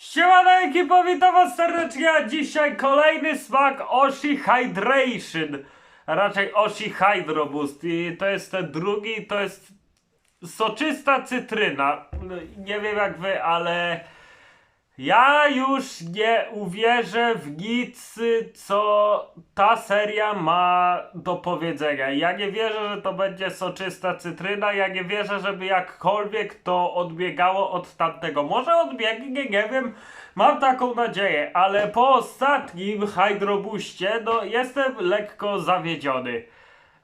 Siemano ekipo, witam was serdecznie, a dzisiaj kolejny smak Oshi Hydration. Raczej Oshi Hydro Boost i to jest ten drugi, to jest soczysta cytryna. No, Nie wiem jak wy, ale ja już nie uwierzę w nic, co ta seria ma do powiedzenia. Ja nie wierzę, że to będzie soczysta cytryna. Ja nie wierzę, żeby jakkolwiek to odbiegało od tamtego. Może odbiegnie, nie wiem. Mam taką nadzieję, ale po ostatnim Hydrobuście, no jestem lekko zawiedziony.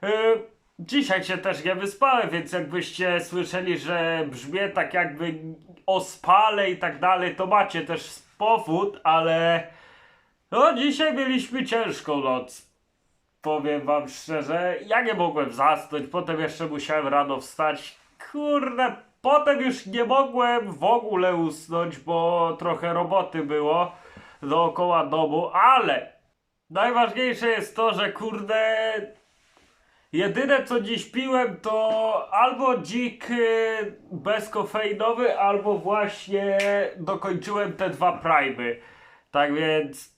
Yy, Dzisiaj się też nie wyspałem, więc jakbyście słyszeli, że brzmię tak jakby ospale i tak dalej, to macie też powód, ale no dzisiaj mieliśmy ciężką noc. Powiem wam szczerze, ja nie mogłem zasnąć, potem jeszcze musiałem rano wstać. Kurde, potem już nie mogłem w ogóle usnąć, bo trochę roboty było dookoła domu, ale najważniejsze jest to, że kurde Jedyne co dziś piłem to albo dzik y, bezkofeinowy, albo właśnie dokończyłem te dwa primy. Tak więc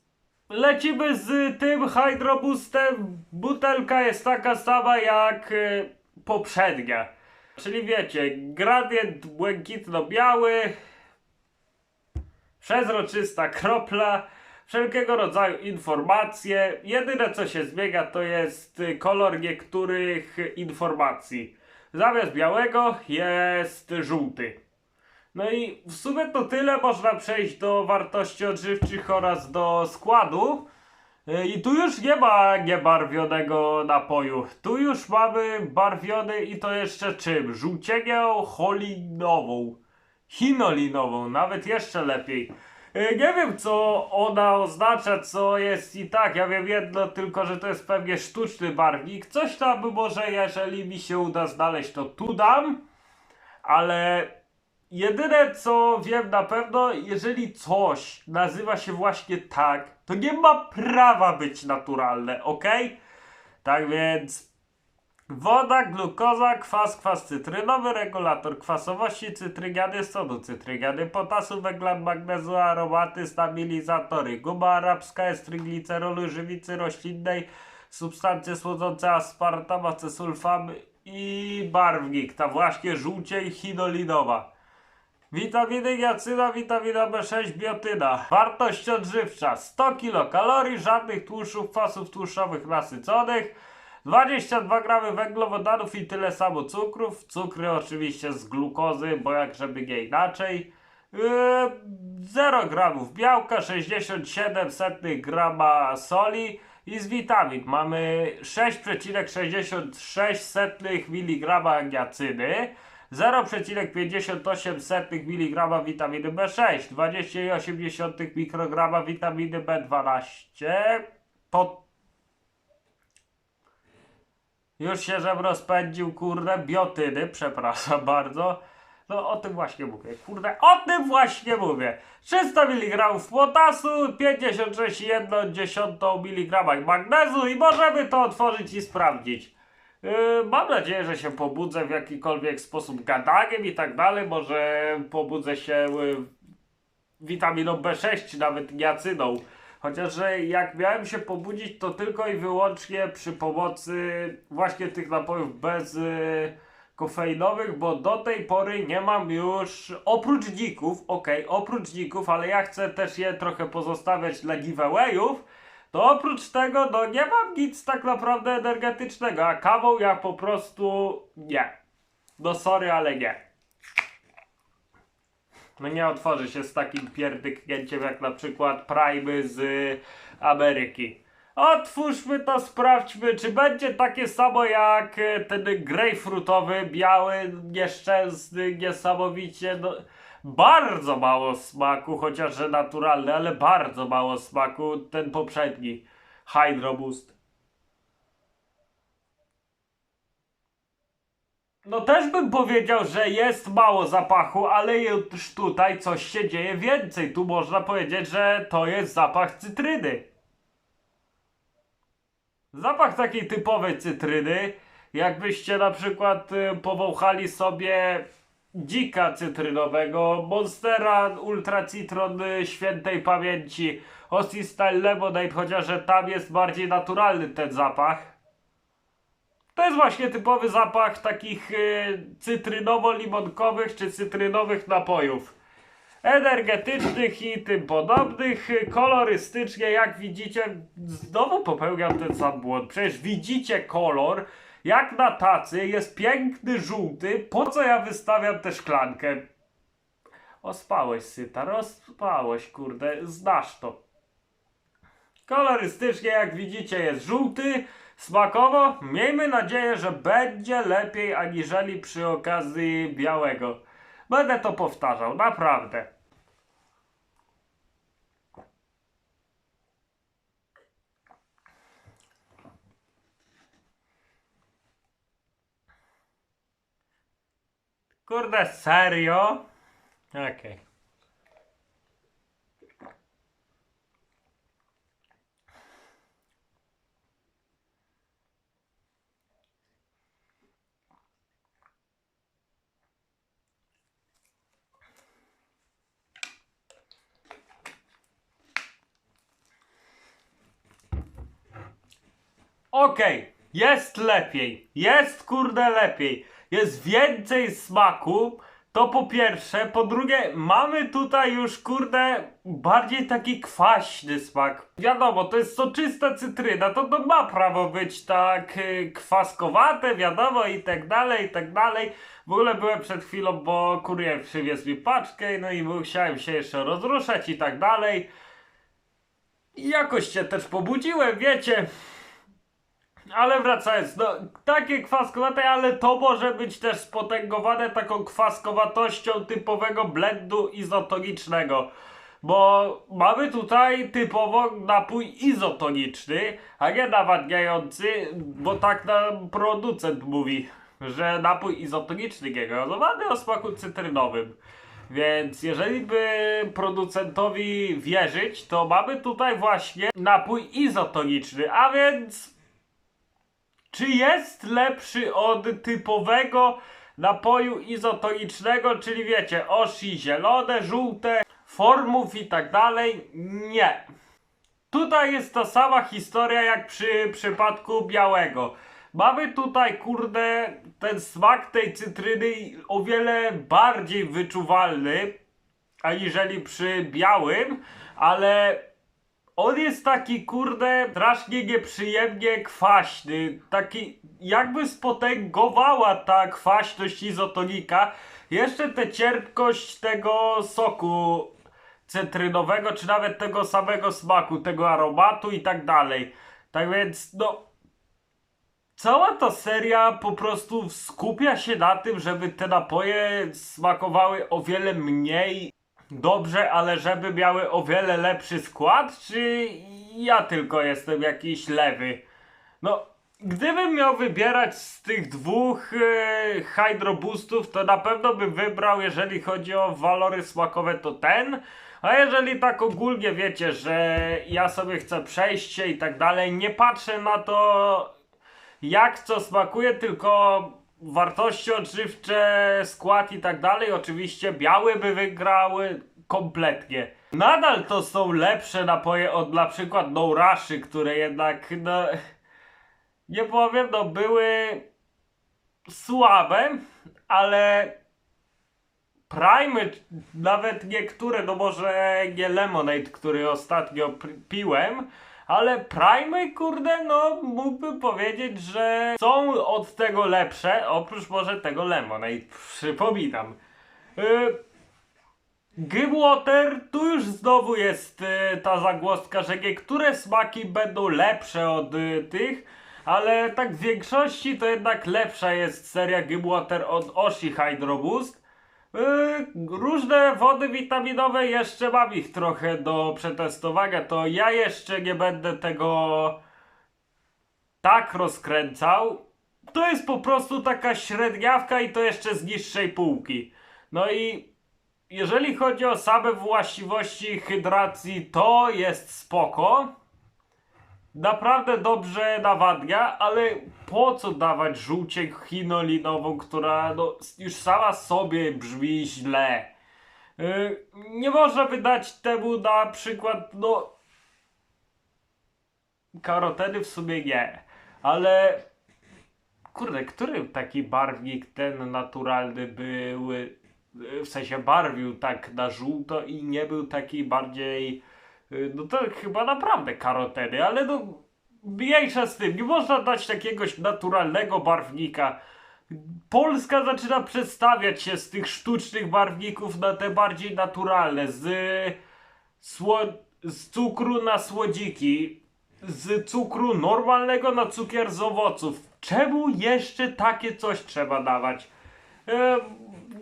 lecimy z tym Hydrobustem. Butelka jest taka sama jak y, poprzednia. Czyli wiecie, gradient błękitno-biały, przezroczysta kropla, wszelkiego rodzaju informacje. Jedyne co się zmienia to jest y, kolor niektórych informacji. Zamiast białego jest żółty. No i w sumie to tyle można przejść do wartości odżywczych oraz do składu. Y, I tu już nie ma niebarwionego napoju. Tu już mamy barwiony i to jeszcze czym? Żółcienią cholinową. Chinolinową, nawet jeszcze lepiej. Y, Nie wiem co ona oznacza, co jest i tak. Ja wiem jedno tylko, że to jest pewnie sztuczny barwnik. Coś tam może, jeżeli mi się uda znaleźć, to tu dam. Ale jedyne co wiem na pewno, jeżeli coś nazywa się właśnie tak, to nie ma prawa być naturalne, ok? Tak więc Woda, glukoza, kwas, kwas cytrynowy, regulator kwasowości, cytrygiany, sodu cytrygiany, potasu, węglan, magnezu, aromaty, stabilizatory, guma arabska, estry glicerolu, żywicy roślinnej, substancje słodzące, aspartam, acesulfam i barwnik, ta właśnie żółciej chinolinowa. Witaminy jacyna, witamina B6, biotyna. Wartość odżywcza 100 kilokalorii, żadnych tłuszczów, kwasów tłuszczowych nasyconych. 22 gramy węglowodanów i tyle samo cukrów. Cukry oczywiście z glukozy, bo jak żeby nie inaczej. Yy, 0 gramów białka, 67 setnych grama soli i z witamin mamy 6,66 setnych miligrama niacyny. 0,58 setnych miligrama witaminy B6, 20,8 mikrograma witaminy B12, po już się żem rozpędził, kurde, biotyny, przepraszam bardzo. No o tym właśnie mówię, kurde, o tym właśnie mówię. 300 mg potasu, 56,1 mg magnezu i możemy to otworzyć i sprawdzić. Yy, mam nadzieję, że się pobudzę w jakikolwiek sposób gadaniem i tak dalej. Może pobudzę się yy, witaminą B6 czy nawet niacyną. Chociaż, że jak miałem się pobudzić, to tylko i wyłącznie przy pomocy właśnie tych napojów bez y, kofeinowych, bo do tej pory nie mam już, oprócz dzików, okej, oprócz dzików, ale ja chcę też je trochę pozostawiać dla giveawayów, to oprócz tego, no nie mam nic tak naprawdę energetycznego, a kawą ja po prostu nie. No sorry, ale nie. No nie otworzy się z takim pierdyknięciem jak na przykład Prime z y, Ameryki. Otwórzmy to, sprawdźmy, czy będzie takie samo jak y, ten grejpfrutowy, biały, nieszczęsny, niesamowicie. No, bardzo mało smaku, chociaż naturalny, ale bardzo mało smaku ten poprzedni Hydro No też bym powiedział, że jest mało zapachu, ale już tutaj coś się dzieje więcej. Tu można powiedzieć, że to jest zapach cytryny. Zapach takiej typowej cytryny. Jakbyście na przykład y, powąchali sobie dzika cytrynowego, Monstera Ultra Citron świętej pamięci, Ossi Style Lemonade, chociaż tam jest bardziej naturalny ten zapach. To jest właśnie typowy zapach takich y, cytrynowo-limonkowych czy cytrynowych napojów. Energetycznych i tym podobnych. Kolorystycznie, jak widzicie, znowu popełniam ten sam błąd. Przecież widzicie kolor, jak na tacy, jest piękny żółty. Po co ja wystawiam tę szklankę? Ospałeś, Sytar, ospałeś, kurde, znasz to. Kolorystycznie, jak widzicie, jest żółty. Smakowo, miejmy nadzieję, że będzie lepiej aniżeli przy okazji białego. Będę to powtarzał, naprawdę. Kurde, serio? Okej. Okej, jest lepiej. Jest kurde lepiej. Jest więcej smaku. To po pierwsze. Po drugie, mamy tutaj już kurde bardziej taki kwaśny smak. Wiadomo, to jest soczysta cytryna, to, to ma prawo być tak y, kwaskowate, wiadomo, i tak dalej, i tak dalej. W ogóle byłem przed chwilą, bo kurier przywiózł mi paczkę, no i musiałem się jeszcze rozruszać i tak dalej. I jakoś się też pobudziłem, wiecie. Ale wracając, no takie kwaskowate, ale to może być też spotęgowane taką kwaskowatością typowego blendu izotonicznego. Bo mamy tutaj typowo napój izotoniczny, a nie nawadniający, bo tak nam producent mówi, że napój izotoniczny gazowany o smaku cytrynowym. Więc jeżeli by producentowi wierzyć, to mamy tutaj właśnie napój izotoniczny, a więc czy jest lepszy od typowego napoju izotonicznego, czyli wiecie, oshi zielone, żółte, formów i tak dalej? Nie. Tutaj jest ta sama historia jak przy przypadku białego. Mamy tutaj, kurde, ten smak tej cytryny o wiele bardziej wyczuwalny, aniżeli przy białym, ale on jest taki, kurde, strasznie nieprzyjemnie kwaśny. Taki, jakby spotęgowała ta kwaśność izotonika. Jeszcze tę cierpkość tego soku cytrynowego, czy nawet tego samego smaku, tego aromatu i tak dalej. Tak więc, no. Cała ta seria po prostu skupia się na tym, żeby te napoje smakowały o wiele mniej dobrze, ale żeby miały o wiele lepszy skład, czy ja tylko jestem jakiś lewy? No, gdybym miał wybierać z tych dwóch e, Hydro Boostów, to na pewno bym wybrał, jeżeli chodzi o walory smakowe, to ten. A jeżeli tak ogólnie wiecie, że ja sobie chcę przejście i tak dalej, nie patrzę na to, jak co smakuje, tylko wartości odżywcze, skład i tak dalej, oczywiście białe by wygrały kompletnie. Nadal to są lepsze napoje od na przykład No Rushy, które jednak, no, nie powiem, no były słabe, ale Prime, nawet niektóre, no może nie Lemonade, który ostatnio piłem, ale Prime, kurde, no mógłbym powiedzieć, że są od tego lepsze, oprócz może tego Lemonade, przypominam. Yy, Gimwater, tu już znowu jest y, ta zagłoska, że niektóre smaki będą lepsze od y, tych, ale tak w większości to jednak lepsza jest seria Gimwater od Oshi Hydro Boost. Y, różne wody witaminowe jeszcze mam ich trochę do przetestowania, to ja jeszcze nie będę tego tak rozkręcał. To jest po prostu taka średniawka i to jeszcze z niższej półki. No i jeżeli chodzi o same właściwości hydracji, to jest spoko. naprawdę dobrze nawadnia, ale po co dawać żółcię chinolinową, która no, już sama sobie brzmi źle. Yy, nie można wydać temu na przykład, no... Karoteny w sumie nie, ale... Kurde, który taki barwnik ten naturalny był, w sensie barwił tak na żółto i nie był taki bardziej... yy, No to chyba naprawdę karoteny, ale no... Mniejsza z tym, nie można dać takiegoś naturalnego barwnika. Polska zaczyna przestawiać się z tych sztucznych barwników na te bardziej naturalne, z, z cukru na słodziki, z cukru normalnego na cukier z owoców. Czemu jeszcze takie coś trzeba dawać? E,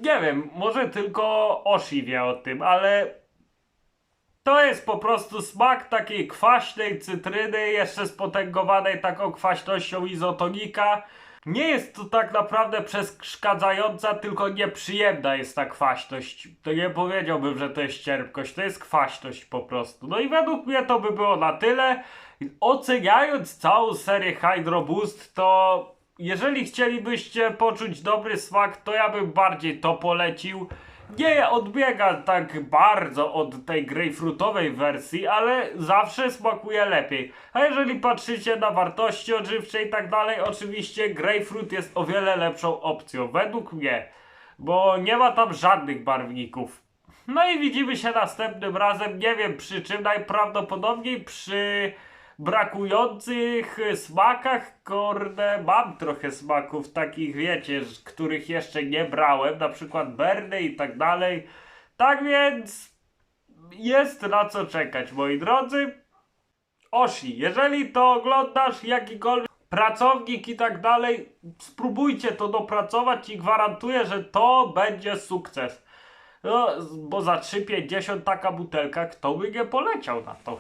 nie wiem, może tylko Oshi wie o tym, ale to jest po prostu smak takiej kwaśnej cytryny, jeszcze spotęgowanej taką kwaśnością izotonika. Nie jest to tak naprawdę przeszkadzająca, tylko nieprzyjemna jest ta kwaśność. To nie powiedziałbym, że to jest cierpkość, to jest kwaśność po prostu. No i według mnie to by było na tyle. Oceniając całą serię Hydro Boost, to jeżeli chcielibyście poczuć dobry smak, to ja bym bardziej to polecił. Nie odbiega tak bardzo od tej grejpfrutowej wersji, ale zawsze smakuje lepiej. A jeżeli patrzycie na wartości odżywcze i tak dalej, oczywiście grejpfrut jest o wiele lepszą opcją, według mnie, bo nie ma tam żadnych barwników. No i widzimy się następnym razem, nie wiem przy czym, najprawdopodobniej przy brakujących smakach, kurde, mam trochę smaków takich, wiecie, których jeszcze nie brałem, na przykład Berny i tak dalej. Tak więc jest na co czekać, moi drodzy. Oshi, jeżeli to oglądasz, jakikolwiek pracownik i tak dalej, spróbujcie to dopracować i gwarantuję, że to będzie sukces. No, bo za 3,50 taka butelka, kto by nie poleciał na to?